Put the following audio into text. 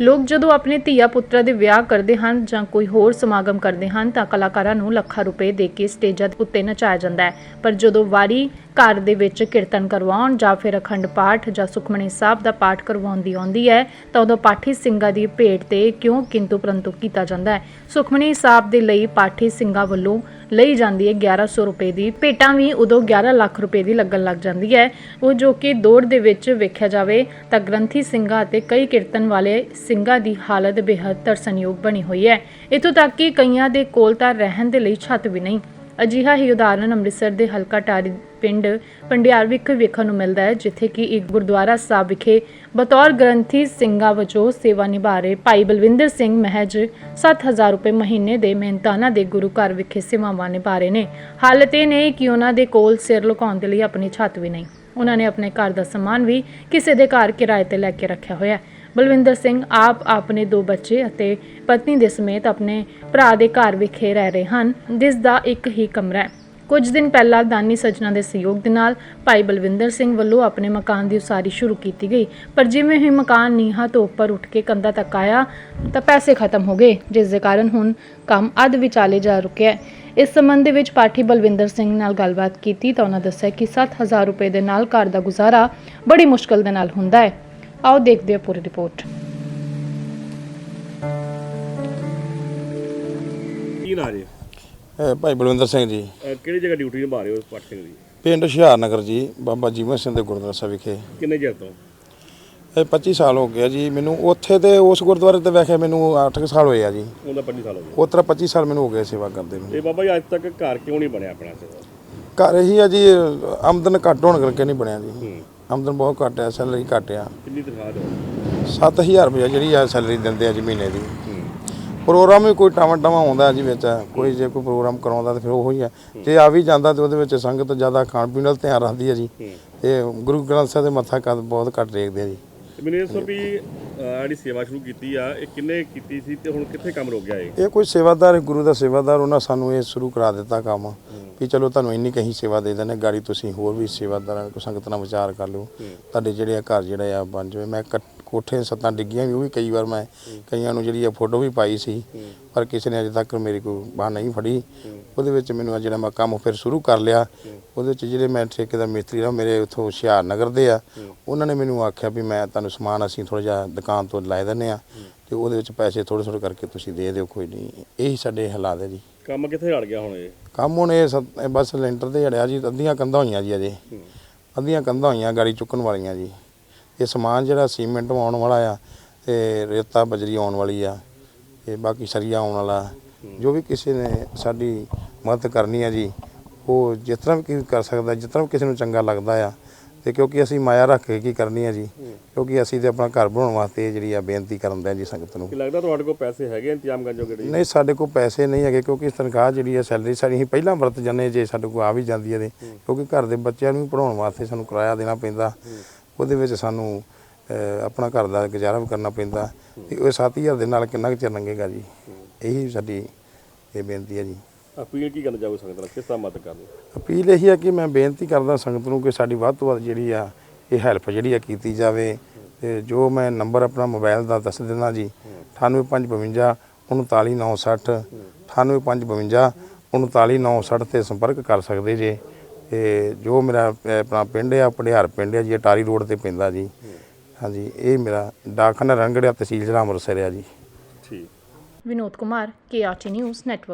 ਲੋਕ ਜਦੋਂ ਆਪਣੇ ਧੀਆ ਪੁੱਤਰਾਂ ਦੇ ਵਿਆਹ ਕਰਦੇ ਹਨ ਜਾਂ ਕੋਈ ਹੋਰ ਸਮਾਗਮ ਕਰਦੇ ਹਨ ਤਾਂ ਕਲਾਕਾਰਾਂ ਨੂੰ ਲੱਖਾਂ ਰੁਪਏ ਦੇ ਕੇ ਸਟੇਜਾਂ ਉੱਤੇ ਨਚਾਇਆ ਜਾਂਦਾ ਹੈ। ਪਰ ਜਦੋਂ ਵਾਰੀ ਘਰ ਦੇ ਵਿੱਚ ਕੀਰਤਨ ਕਰਵਾਉਣ ਜਾਂ ਫਿਰ ਅਖੰਡ ਪਾਠ ਜਾਂ ਸੁਖਮਣੀ ਸਾਹਿਬ ਦਾ ਪਾਠ ਕਰਵਾਉਣ ਦੀ ਆਉਂਦੀ ਹੈ, ਤਾਂ ਉਦੋਂ ਪਾਠੀ ਸਿੰਘਾਂ ਦੀ ਭੇਟ ਤੇ ਕਿਉਂ ਕਿੰਤੂ ਪਰੰਤੂ ਕੀਤਾ ਜਾਂਦਾ ਹੈ। ਸੁਖਮਣੀ ਸਾਹਿਬ ਦੇ ਲਈ ਪਾਠੀ ਸਿੰਘਾਂ ਵੱਲੋਂ ਲਈ ਜਾਂਦੀ ਹੈ 1100 ਰੁਪਏ ਦੀ ਭੇਟਾਂ ਵੀ ਉਦੋਂ 11 ਲੱਖ ਰੁਪਏ ਦੀ ਲੱਗਣ ਲੱਗ ਜਾਂਦੀ ਹੈ। ਉਹ ਜੋ ਕਿ ਦੌੜ ਦੇ ਵਿੱਚ ਵੇਖਿਆ ਜਾਵੇ ਤਾਂ ਗ੍ਰੰਥੀ ਸਿੰਘਾਂ ਅਤੇ ਕਈ ਕੀਰਤਨ ਵਾਲੇ ਸਿੰਘਾਂ ਦੀ ਹਾਲਤ ਬੇਹੱਦ ਤਰਸਨਯੋਗ ਬਣੀ ਹੋਈ ਹੈ। ਇਥੋਂ ਤੱਕ ਕਿ ਕਈਆਂ ਦੇ ਕੋਲ ਤਾਂ ਰਹਿਣ ਦੇ ਲਈ ਛੱਤ ਵੀ ਨਹੀਂ। ਅਜਿਹਾ ਹੀ ਉਦਾਹਰਨ ਅੰਮ੍ਰਿਤਸਰ ਦੇ ਹਲਕਾ ਟਾਰੀ ਪਿੰਡ ਪੰਡਿਆਰ ਵਿਖੇ ਵੇਖਣ ਨੂੰ ਮਿਲਦਾ ਹੈ, ਜਿੱਥੇ ਕਿ ਇੱਕ ਗੁਰਦੁਆਰਾ ਸਾਹਿਬ ਵਿਖੇ ਬਤੌਰ ਗ੍ਰੰਥੀ ਸਿੰਘਾਂ ਵਜੋਂ ਸੇਵਾ ਨਿਭਾ ਰਹੇ ਭਾਈ ਬਲਵਿੰਦਰ ਸਿੰਘ ਮਹਿਜ 7000 ਰੁਪਏ ਮਹੀਨੇ ਦੇ ਮਿਹਨਤਾਨਾ ਦੇ ਗੁਰੂ ਘਰ ਵਿਖੇ ਸੇਵਾਵਾਂ ਨਿਭਾ ਰਹੇ ਨੇ। ਹਾਲਤ ਇਹ ਨੇ ਕਿ ਉਹਨਾਂ ਦੇ ਕੋਲ ਸਿਰ ਲੁਕਾਉਣ ਦੇ ਲਈ ਆਪਣੀ ਛੱਤ ਵੀ ਨਹੀਂ। ਉਹਨਾਂ ਨੇ ਆਪਣੇ ਘਰ ਦਾ ਸਮਾਨ ਵੀ ਕਿਸੇ ਦੇ ਘਰ ਕਿਰਾਏ ਤੇ ਲੈ ਕੇ ਰੱਖਿਆ ਹੋਇਆ ਹੈ। ਬਲਵਿੰਦਰ ਸਿੰਘ ਆਪ ਆਪਣੇ ਦੋ ਬੱਚੇ ਅਤੇ ਪਤਨੀ ਦੇ ਸਮੇਤ ਆਪਣੇ ਭਰਾ ਦੇ ਘਰ ਵਿਖੇ ਰਹਿ ਰਹੇ ਹਨ, ਜਿਸ ਦਾ ਇੱਕ ਹੀ ਕਮਰਾ ਹੈ। ਕੁਝ ਦਿਨ ਪਹਿਲਾਂ ਦਾਨੀ ਸੱਜਣਾ ਦੇ ਸਹਿਯੋਗ ਦੇ ਨਾਲ ਭਾਈ ਬਲਵਿੰਦਰ ਸਿੰਘ ਵੱਲੋਂ ਆਪਣੇ ਮਕਾਨ ਦੀ ਉਸਾਰੀ ਸ਼ੁਰੂ ਕੀਤੀ ਗਈ। ਪਰ ਜਿਵੇਂ ਹੀ ਮਕਾਨ ਨੀਹਾਂ ਤੋਂ ਉੱਪਰ ਉੱਠ ਕੇ ਕੰਧਾਂ ਤੱਕ ਆਇਆ, ਤਾਂ ਪੈਸੇ ਖਤਮ ਹੋ ਗਏ, ਜਿਸ ਦੇ ਕਾਰਨ ਹੁਣ ਕੰਮ ਅੱਧ ਵਿਚਾਲੇ ਜਾ ਰੁਕਿਆ ਇਸ ਸੰਬੰਧ ਦੇ ਵਿੱਚ ਪਾਠੀ ਬਲਵਿੰਦਰ ਸਿੰਘ ਨਾਲ ਗੱਲਬਾਤ ਕੀਤੀ ਤਾਂ ਉਹਨਾਂ ਦੱਸਿਆ ਕਿ 7000 ਰੁਪਏ ਦੇ ਨਾਲ ਘਰ ਦਾ ਗੁਜ਼ਾਰਾ ਬੜੀ ਮੁਸ਼ਕਲ ਦੇ ਨਾਲ ਹੁੰਦਾ ਹੈ। ਆਓ ਦੇਖਦੇ ਹਾਂ ਪੂਰੀ ਰਿਪੋਰਟ। ਕੀ ਨਾਂ ਜੀ? ਇਹ ਭਾਈ ਬਲਵਿੰਦਰ ਸਿੰਘ ਜੀ। ਅਹ ਕਿਹੜੀ ਜਗ੍ਹਾ ਡਿਊਟੀ ਨਿਭਾ ਰਹੇ ਹੋ ਪਾਠ ਸਿੰਘ ਦੀ ਪਿੰਡ ਹੁਸ਼ਿਆਰਨਗਰ ਜੀ ਬਾਬਾ ਜੀਵਨ ਸਿੰਘ ਦੇ ਗੁਰਦੁਆਰਾ ਸਾਹਿਬ ਵਿਖੇ। ਕਿੰਨੇ ਚਿਰ ਤੋਂ? ਇਹ 25 ਸਾਲ ਹੋ ਗਿਆ ਜੀ। ਮੈਨੂੰ ਉੱਥੇ ਤੇ ਉਸ ਗੁਰਦੁਆਰੇ ਤੇ ਵੇਖਿਆ ਮੈਨੂੰ 8 ਸਾਲ ਹੋਏ ਆ ਜੀ। ਉਹਦਾ 25 ਸਾਲ ਹੋ ਗਏ। ਉਤਰਾ 25 ਸਾਲ ਮੈਨੂੰ ਹੋ ਗਏ ਸੇਵਾ ਕਰਦੇ ਨੂੰ। ਇਹ ਬਾਬਾ ਜੀ ਅੱਜ ਤੱਕ ਘਰ ਕਿਉਂ ਨਹੀਂ ਬਣਿਆ ਆਪਣਾ ਸੇਵਾ? ਘਰ ਇਹੀ ਆ ਜੀ ਆਮਦਨ ਘੱਟ ਹੋਣ ਕਰਕੇ ਨਹੀਂ ਬਣਿਆ ਜੀ। ਹੂੰ। ਆਮਦਨ ਬਹੁਤ ਘੱਟ ਆ ਸੈਲਰੀ ਘੱਟ ਆ। ਕਿੰਨੀ ਤਨਖਾਹ ਦਿਓ? 7000 ਰੁਪਏ ਜਿਹੜੀ ਆ ਸੈਲਰੀ ਦਿੰਦੇ ਆ ਜੀ ਮਹੀਨੇ ਦੀ। ਹੂੰ ਪ੍ਰੋਗਰਾਮ ਵੀ ਕੋਈ ਟਾਵਾਂ ਟਾਵਾਂ ਆਉਂਦਾ ਜੀ ਵਿੱਚ ਕੋਈ ਜੇ ਕੋਈ ਪ੍ਰੋਗਰਾਮ ਕਰਾਉਂਦਾ ਤੇ ਫਿਰ ਉਹੋ ਹੀ ਆ। ਜੇ ਆ ਵੀ ਜਾਂਦਾ ਤੇ ਉਹਦੇ ਵਿੱਚ ਸੰਗਤ ਜ਼ਿਆਦਾ ਖਾਣ ਪੀਣ ਵੱਲ ਧਿਆਨ ਰੱਖਦੀ ਆ ਜੀ। ਹੂੰ। ਤੇ ਗੁਰੂ ਗ੍ਰੰਥ ਸਾਹਿਬ ਦੇ ਮੱਥਾ ਕਦ ਬਹੁਤ ਘੱਟ ਟੇਕਦੇ ਆ ਜੀ। ਮੈਨੂੰ ਇਹ ਦੱਸੋ ਵੀ ਜਿਹੜੀ ਸੇਵਾ ਸ਼ੁਰੂ ਕੀਤੀ ਆ ਇਹ ਕਿੰਨੇ ਕੀਤੀ ਸੀ ਤੇ ਹੁਣ ਕਿੱਥੇ ਕੰਮ ਰੁਕ ਗਿਆ ਇਹ? ਇਹ ਕੋਈ ਸੇਵਾਦਾਰ ਗੁਰੂ ਦਾ ਸੇਵਾਦਾਰ ਉਹਨਾਂ ਸਾਨੂੰ ਇਹ ਸ਼ੁਰੂ ਕਰਾ ਦਿੱਤਾ ਕੰਮ ਵੀ ਚਲੋ ਤੁਹਾਨੂੰ ਇੰਨੀ ਕਹੀ ਸੇਵਾ ਦੇ ਦਿੰਦੇ ਗਾੜੀ ਤੁਸੀਂ ਹੋਰ ਵੀ ਸੇਵਾਦਾਰਾਂ ਕੋ ਸੰਗਤ ਨਾਲ ਵਿਚਾਰ ਕਰ ਲਓ। ਤੁਹਾਡੇ ਜਿਹੜੇ ਆ ਘਰ ਜਿਹੜਾ ਆ ਬਣ ਜਾਵੇ। ਮੈਂ ਕੱਟ- ਕੋਠੇ ਸੱਤਾਂ ਡਿੱਗੀਆਂ ਵੀ ਉਹ ਵੀ ਕਈ ਵਾਰ ਮੈਂ ਕਈਆਂ ਨੂੰ ਜਿਹੜੀ ਆ ਫੋਟੋ ਵੀ ਪਾਈ ਸੀ ਪਰ ਕਿਸੇ ਨੇ ਅਜੇ ਤੱਕ ਮੇਰੀ ਕੋਈ ਬਾਹ ਨਹੀਂ ਫੜੀ। ਉਹਦੇ ਵਿੱਚ ਮੈਨੂੰ ਆ ਜਿਹੜਾ ਮੈਂ ਕੰਮ ਫਿਰ ਸ਼ੁਰੂ ਕਰ ਲਿਆ ਉਹਦੇ ਵਿੱਚ ਜਿਹੜੇ ਮੈਂ ਠੇਕੇ ਦਾ ਮਿਸਤਰੀ ਆ ਮੇਰੇ ਉਥੋਂ ਹੁਸ਼ਿਆਰ ਨਗਰ ਦੇ ਆ ਉਹਨਾਂ ਨੇ ਮੈਨੂੰ ਆਖਿਆ ਵੀ ਮੈਂ ਤੁਹਾਨੂੰ ਸਮਾਨ ਅਸੀਂ ਥੋੜਾ ਜਿਹਾ ਦੁਕਾਨ ਤੋਂ ਲੈ ਦਿੰਨੇ ਆ ਤੇ ਉਹਦੇ ਵਿੱਚ ਪੈਸੇ ਥੋੜੇ ਥੋੜੇ ਕਰਕੇ ਤੁਸੀਂ ਦੇ ਦਿਓ ਕੋਈ ਨਹੀਂ। ਇਹੀ ਸਾਡੇ ਹਾਲਾਤ ਹੈ ਜੀ। ਕੰਮ ਕਿੱਥੇ ਰੜ ਗਿਆ ਹੁਣ ਇਹ? ਕੰਮ ਹੁਣ ਇਹ ਸਤ- ਬਸ ਲੈਂਟਰ ਤੇ ਜੜਿਆ ਜੀ ਅੱਧੀਆਂ ਕੰਧਾਂ ਹੋਈਆਂ ਜੀ ਅਜੇ। ਅੱਧੀਆਂ ਕੰਧਾਂ ਹੋਈਆਂ ਗਾੜੀ ਚੁੱਕਣ ਵਾਲੀਆਂ ਜੀ। ਇਹ ਸਮਾਨ ਜਿਹੜਾ ਸੀਮੈਂਟ ਆਉਣ ਵਾਲਾ ਆ ਤੇ ਰੇਤਾ ਬਜਰੀ ਆਉਣ ਵਾਲੀ ਆ ਤੇ ਬਾਕੀ ਸਰੀਆ ਆਉਣ ਵਾਲਾ ਜੋ ਵੀ ਕਿਸੇ ਨੇ ਸਾਡੀ ਮਦਦ ਕਰਨੀ ਆ ਜੀ ਉਹ ਜਿਸ ਤਰ੍ਹਾਂ ਵੀ ਕੀ ਕਰ ਸਕਦਾ ਜਿਸ ਤਰ੍ਹਾਂ ਵੀ ਕਿਸੇ ਨੂੰ ਚੰਗਾ ਲੱਗਦਾ ਆ ਤੇ ਕਿਉਂਕਿ ਅਸੀਂ ਮਾਇਆ ਰੱਖ ਕੇ ਕੀ ਕਰਨੀ ਆ ਜੀ ਕਿਉਂਕਿ ਅਸੀਂ ਤੇ ਆਪਣਾ ਘਰ ਬਣਾਉਣ ਵਾਸਤੇ ਜਿਹੜੀ ਆ ਬੇਨਤੀ ਕਰਨ ਦੇ ਜੀ ਸੰਗਤ ਨੂੰ। ਕੀ ਲੱਗਦਾ ਤੁਹਾਡੇ ਕੋਲ ਪੈਸੇ ਹੈਗੇ ਇੰਤਜ਼ਾਮ ਕਰਨ ਜੋਗੇ ਨਹੀਂ ਸਾਡੇ ਕੋਲ ਪੈਸੇ ਨਹੀਂ ਹੈਗੇ ਕਿਉਂਕਿ ਤਨਖਾਹ ਜਿਹੜੀ ਹੈ ਸੈਲਰੀ ਸਾਡੀ ਅਸੀਂ ਪਹਿਲਾਂ ਵਰਤ ਜਾਂਦੇ ਜੇ ਸਾਡੇ ਕੋਲ ਆ ਵੀ ਜਾਂਦੀ ਹੈ ਤੇ ਕਿਉਂਕਿ ਘਰ ਦੇ ਬੱਚਿਆਂ ਨੂੰ ਵੀ ਪੜਾਉਣ ਵਾਸਤੇ ਸਾਨੂੰ ਕਿਰਾਇਆ ਦੇਣਾ ਪੈਂਦਾ। ਉਹਦੇ ਵਿੱਚ ਸਾਨੂੰ ਆਪਣਾ ਘਰ ਦਾ ਗੁਜ਼ਾਰਾ ਵੀ ਕਰਨਾ ਪੈਂਦਾ। ਤੇ ਉਹ 7000 ਦੇ ਨਾਲ ਕਿੰਨਾ ਕੁ ਚਿਰ ਲੰਘੇਗਾ ਜੀ? ਇਹੀ ਸਾਡੀ ਇਹ ਬੇਨਤੀ ਹੈ ਜੀ। ਅਪੀਲ ਕੀ ਕਰਨਾ ਚਾਹੋਗੇ ਸੰਗਤ ਨਾਲ? ਕਿਸ ਤਰ੍ਹਾਂ ਮਦਦ ਕਰਨੀ? ਅਪੀਲ ਇਹੀ ਹੈ ਕਿ ਮੈਂ ਬੇਨਤੀ ਕਰਦਾ ਸੰਗਤ ਨੂੰ ਕਿ ਸਾਡੀ ਵੱਧ ਤੋਂ ਵੱਧ ਜਿਹੜੀ ਆ ਇਹ ਹੈਲਪ ਜਿਹੜੀ ਆ ਕੀਤੀ ਜਾਵੇ। ਤੇ ਜੋ ਮੈਂ ਨੰਬਰ ਆਪਣਾ ਮੋਬਾਈਲ ਦਾ ਦੱਸ ਦਿੰਦਾ ਜੀ 98552 39960 98552 39960 ਤੇ ਸੰਪਰਕ ਕਰ ਸਕਦੇ ਜੇ। ਤੇ ਜੋ ਮੇਰਾ ਆਪਣਾ ਪਿੰਡ ਆ ਪੜਿਆਰ ਪਿੰਡ ਆ ਜੀ ਅਟਾਰੀ ਰੋਡ ਤੇ ਪੈਂਦਾ ਜੀ। ਹਾਂਜੀ, ਇਹ ਮੇਰਾ ਡਾਕਖਾਨਾ ਰੰਗੜਿਆ ਤਹਿਸੀਲ ਜ਼ਿਲ੍ਹਾ ਅੰਮ੍ਰਿਤਸਰ ਆ ਜੀ। ਠੀਕ। Vinod Kumar KRT news network